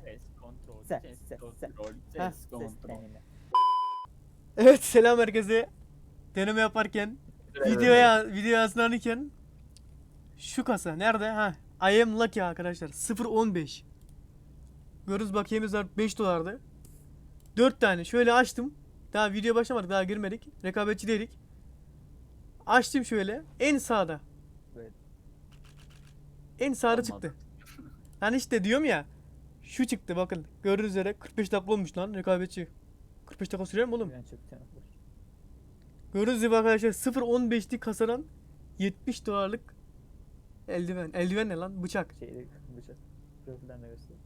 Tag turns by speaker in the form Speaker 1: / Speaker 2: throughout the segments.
Speaker 1: ses.
Speaker 2: Kontrol.
Speaker 1: Ses,
Speaker 2: Ses
Speaker 1: ses, ses.
Speaker 2: kontrol.
Speaker 1: Heh,
Speaker 2: Ses
Speaker 1: ses
Speaker 2: kontrol.
Speaker 1: benimle.
Speaker 3: Evet selam herkese. Deneme yaparken, videoya video hazırlanırken şu kasa nerede? Ha, I am lucky arkadaşlar. 0.15. Görürüz bakiyemiz var 5 dolardı. 4 tane şöyle açtım. Daha video başlamadık daha girmedik. Rekabetçi değilik. Açtım şöyle. En sağda.
Speaker 1: Böyle.
Speaker 3: En sağda
Speaker 2: Olmadı.
Speaker 3: çıktı. Hani işte diyorum ya. Şu çıktı bakın. Gördüğünüz üzere 45 dakika olmuş lan rekabetçi. 45 dakika sürer mi oğlum?
Speaker 1: Ben çöktüm.
Speaker 3: Gördüğünüz gibi arkadaşlar 0.15'lik kasadan 70 dolarlık eldiven. Eldiven ne lan? Bıçak.
Speaker 1: Şeyde bıçak. Profilden de göster.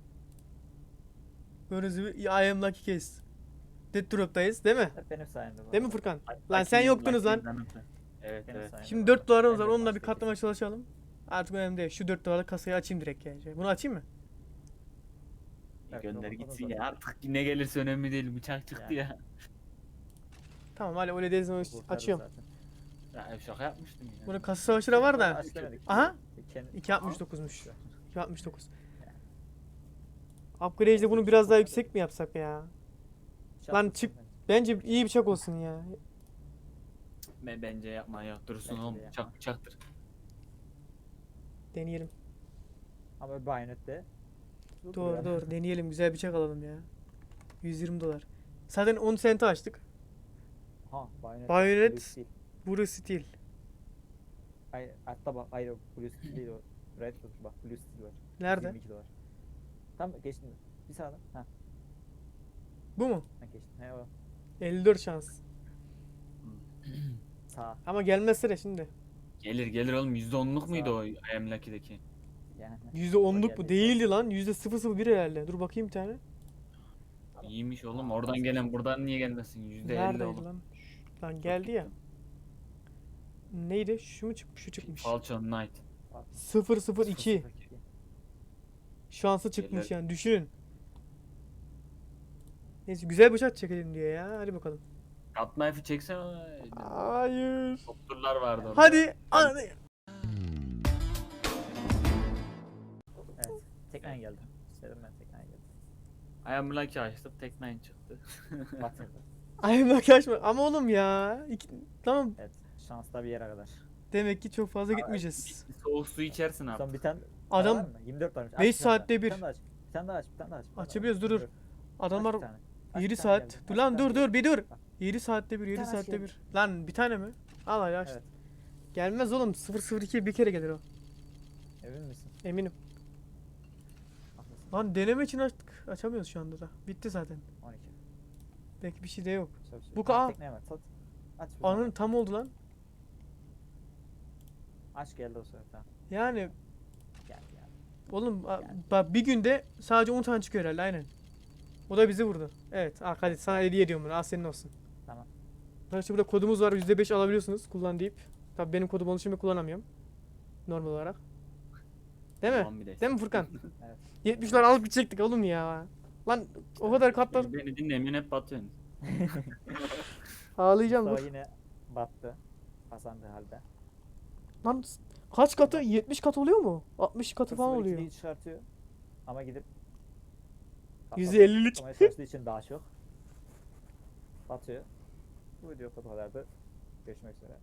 Speaker 3: Gördüğünüz gibi I am lucky case. Dead Drop'tayız değil mi?
Speaker 1: Hep benim sayemde bu.
Speaker 3: Değil mi. Furkan?
Speaker 2: Lucky
Speaker 3: Lan sen yoktunuz lan.
Speaker 2: Evet
Speaker 1: Benim
Speaker 2: evet.
Speaker 1: sayemde
Speaker 3: Şimdi
Speaker 1: bu
Speaker 3: 4
Speaker 1: arada.
Speaker 3: dolarımız var. Onunla bir
Speaker 1: başka
Speaker 3: katlamaya çalışalım. Artık önemli değil. Şu 4 dolarlık kasayı açayım direkt yani. Bunu açayım mı?
Speaker 1: Evet,
Speaker 2: Gönder gitsin ya artık ne gelirse önemli değil bıçak çıktı
Speaker 1: Yani.
Speaker 2: ya.
Speaker 3: Tamam hadi öyle
Speaker 1: Kurtardı
Speaker 3: açıyorum.
Speaker 1: zaten.
Speaker 2: Ya şaka yapmıştım ya.
Speaker 3: Bunun kasa savaşı da var da.
Speaker 1: Aç demedik.
Speaker 3: Aha.
Speaker 1: Kendi-
Speaker 3: 2.69'muş. 2.69. Upgrade'de bunu biraz daha yüksek mi yapsak ya?
Speaker 1: Şey
Speaker 3: Lan çık-
Speaker 1: bence.
Speaker 3: İyi bıçak olsun ya.
Speaker 2: Ben, bence yapma ya dursun
Speaker 1: Bence
Speaker 2: oğlum
Speaker 1: de yapma.
Speaker 2: bıçak bıçaktır.
Speaker 3: Deneyelim.
Speaker 1: Ama bayonette. Dur
Speaker 3: Doğru
Speaker 1: ya.
Speaker 3: doğru deneyelim güzel bıçak alalım ya. 120 dolar. Zaten 10 sente açtık.
Speaker 1: Ha bayonet.
Speaker 3: Bayonet.
Speaker 1: Blue Steel. Ay, hatta bak ayrı Blue Steel değil o. Red Bull bak Blue Steel var.
Speaker 3: Nerede?
Speaker 1: 22 dolar. Tam geçtin. Bir sağdan. Ha,
Speaker 3: Bu mu?
Speaker 1: ha geçtin. He o.
Speaker 3: 54 şans.
Speaker 1: Sağ.
Speaker 3: Ama gelmezse de şimdi.
Speaker 2: Gelir gelir oğlum %10'luk muydu o I am lucky'deki?
Speaker 1: Yani.
Speaker 3: %10'luk bu
Speaker 1: geldiyse.
Speaker 3: değildi lan. %001 herhalde. Dur bakayım bir tane.
Speaker 2: İyiymiş oğlum oradan gelen buradan niye gelmesin %50
Speaker 3: Neredeydi
Speaker 2: oğlum.
Speaker 3: lan? Lan geldi ya. Neydi? Şu mu çıkmış? Şu çıkmış.
Speaker 2: Falchion Knight.
Speaker 3: 002 şansı çıkmış yani düşünün. Neyse güzel bıçak çekelim diyor ya. Hadi bakalım.
Speaker 2: Cut knife'ı çeksene.
Speaker 3: Hayır.
Speaker 2: Doktorlar vardı orada.
Speaker 3: Hadi. Hadi.
Speaker 1: Teknen geldi. İstedim ben teknen geldi.
Speaker 2: I am lucky açtım tek nine çıktı.
Speaker 1: Batırdı.
Speaker 3: Ay makyaj mı? Ama oğlum ya. İki... Tamam.
Speaker 1: evet. Şansla bir yere kadar.
Speaker 3: Demek ki çok fazla gitmeyeceğiz.
Speaker 2: Bir soğuk su içersin abi.
Speaker 1: Son bir tane daha var
Speaker 3: Adam
Speaker 1: mı? 24 varmış. Aç
Speaker 3: beş
Speaker 1: bir tane daha.
Speaker 3: saatte bir.
Speaker 1: Bir tane daha aç. Bir tane daha aç. Bir tane daha aç. bir tane daha aç.
Speaker 3: Açabiliyoruz, dur, adamlar
Speaker 1: bir tane. Aç
Speaker 3: 7
Speaker 1: bir tane
Speaker 3: saat.
Speaker 1: geldi.
Speaker 3: Dur lan dur dur bir dur.
Speaker 1: Bak.
Speaker 3: 7 saatte bir 7
Speaker 1: tane
Speaker 3: saatte bir. Lan bir tane mi? Al hadi aç.
Speaker 1: Evet.
Speaker 3: Gelmez oğlum 002 bir kere gelir o.
Speaker 1: Emin misin?
Speaker 3: Eminim. Lan deneme için açtık. Açamıyoruz şu anda da. Bitti zaten.
Speaker 1: 12.
Speaker 3: Belki bir şey de yok.
Speaker 1: Bir şey.
Speaker 3: Bu ka-
Speaker 1: Tekneye bak. Sat. Aç. bir.
Speaker 3: Anın tam oldu lan.
Speaker 1: Aç geldi o sefer. Tamam.
Speaker 3: Yani
Speaker 1: Gel gel.
Speaker 3: oğlum a-
Speaker 1: Yani.
Speaker 3: bak bir günde sadece 10 tane çıkıyor herhalde aynen. O da bizi vurdu. Evet arkadaş sana hediye ediyorum bunu. Al senin olsun.
Speaker 1: Tamam.
Speaker 3: Arkadaşlar burada kodumuz var. %5 alabiliyorsunuz kullan deyip. Tabii benim kodum olduğu için ben kullanamıyorum. Normal olarak. Değil mi?
Speaker 2: Tamam bir de.
Speaker 3: Değil mi Furkan?
Speaker 1: Evet.
Speaker 3: 70'ler alıp gidecektik oğlum ya. Lan o kadar katlar.
Speaker 2: Beni dinlemiyorsun hep batıyorsun.
Speaker 3: Ağlayacağım
Speaker 1: Mustafa
Speaker 3: dur.
Speaker 1: yine battı. Kazandığı halde.
Speaker 3: Lan kaç katı? 70 kat oluyor mu? 60 katı falan
Speaker 1: 0-2'liyi
Speaker 3: oluyor.
Speaker 1: çıkartıyor. Ama gidip
Speaker 3: %50'lik.
Speaker 1: Ama çalıştığı için daha çok. Batıyor. Bu video bu kadardı. Görüşmek üzere.